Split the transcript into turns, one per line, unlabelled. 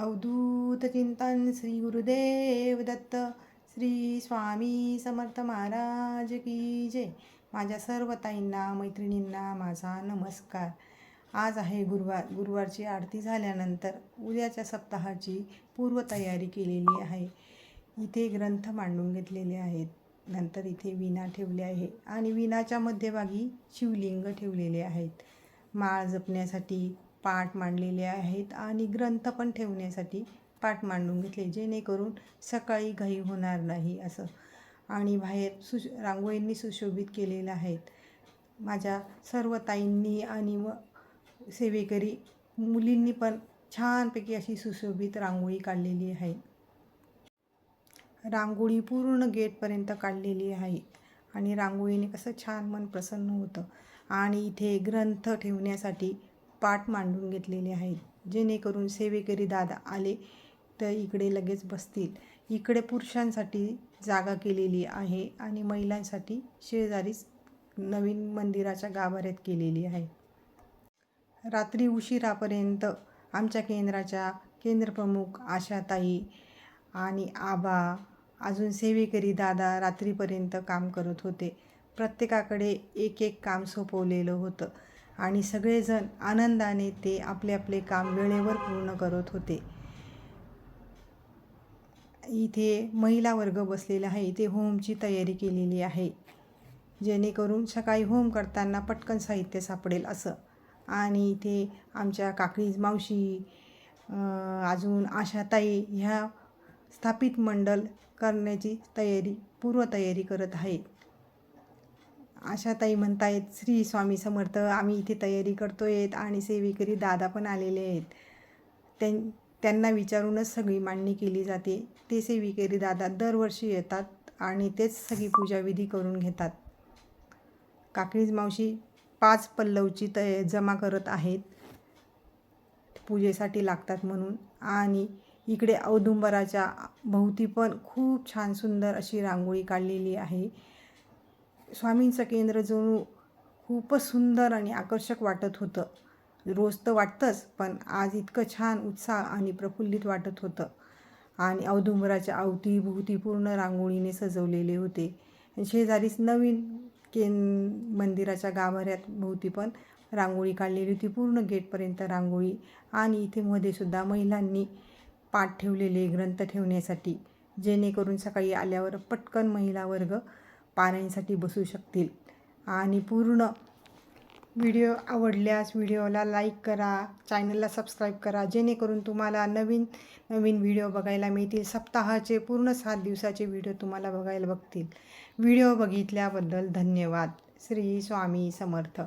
अवधूत चिंतन श्री गुरुदेव दत्त श्री स्वामी समर्थ महाराज की जय. माझ्या सर्व ताईंना मैत्रिणींना माझा नमस्कार. आज आहे गुरुवार गुरुवारची आरती झाल्यानंतर उद्याच्या सप्ताहाची पूर्वतयारी केलेली आहे. इथे ग्रंथ मांडून घेतलेले आहेत. नंतर इथे विणा ठेवली आहे आणि विणाच्या मध्यभागी शिवलिंग ठेवलेले आहेत. माळ जपण्यासाठी पाठ मांडलेले आहेत आणि ग्रंथ पण ठेवण्यासाठी पाठ मांडून घेतले जेणेकरून सकाळी घाई होणार नाही असं. आणि बाहेर सुश रांगोळींनी सुशोभित केलेलं आहेत. माझ्या सर्व ताईंनी आणि व सेवेकरी मुलींनी पण छानपैकी अशी सुशोभित रांगोळी काढलेली आहे. रांगोळी पूर्ण गेटपर्यंत काढलेली आहे आणि रांगोळीने कसं छान मन प्रसन्न होतं. आणि इथे ग्रंथ ठेवण्यासाठी पाठ मांडून घेतलेले आहेत. जेणेकरून सेवेकरी दादा आले तर इकडे लगेच बसतील. इकडे पुरुषांसाठी जागा केलेली आहे आणि महिलांसाठी शेजारीच नवीन मंदिराच्या गाभाऱ्यात केलेली आहे. रात्री उशिरापर्यंत आमच्या केंद्राच्या केंद्रप्रमुख आशाताई आणि आबा अजून सेवेकरी दादा रात्रीपर्यंत काम करत होते. प्रत्येकाकडे एक एक काम सोपवलेलं होतं. आणि सगळेजण आनंदाने ते आपले आपले काम वेळेवर पूर्ण करत होते. इथे महिला वर्ग बसलेला आहे. इथे होमची तयारी केलेली आहे. जेणेकरून सकाळी होम करताना पटकन साहित्य सापडेल असं. आणि इथे आमच्या काकडी मावशी अजून आशाताई ह्या स्थापित मंडल करण्याची तयारी पूर्वतयारी करत आहे आशाताई म्हणतायत श्री स्वामी समर्थ आम्ही इथे तयारी करतो आहेत आणि सेवेकरी दादा पण आलेले आहेत. त्यां त्यांना विचारूनच सगळी मांडणी केली जाते. ते सेविकरी दादा दरवर्षी येतात आणि तेच सगळी पूजाविधी करून घेतात. काकडीज मावशी पाच पल्लवची तय जमा करत आहेत. पूजेसाठी लागतात म्हणून. आणि इकडे औदुंबराच्या भोवती पण खूप छान सुंदर अशी रांगोळी काढलेली आहे. स्वामींचं केंद्र जणू खूपच सुंदर आणि आकर्षक वाटत होतं. रोज तर वाटतंच पण आज इतकं छान उत्साह आणि प्रफुल्लित वाटत होतं. आणि औदुंबराच्या अवतीभोवती पूर्ण रांगोळीने सजवलेले होते. शेजारीच नवीन केन मंदिराच्या गाभाऱ्यात भोवती पण रांगोळी काढलेली होती. पूर्ण गेटपर्यंत रांगोळी आणि इथे मध्ये सुद्धा महिलांनी पाठ ठेवलेले ग्रंथ ठेवण्यासाठी. जेणेकरून सकाळी आल्यावर पटकन महिला वर्ग पाहण्यासाठी बसू शकतील. आणि पूर्ण व्हिडिओ आवडल्यास व्हिडिओला लाईक करा चॅनलला सबस्क्राईब करा जेणेकरून तुम्हाला नवीन नवीन व्हिडिओ बघायला मिळतील. सप्ताहाचे पूर्ण सात दिवसाचे व्हिडिओ तुम्हाला बघायला बघतील. व्हिडिओ बघितल्याबद्दल धन्यवाद. श्री स्वामी समर्थ.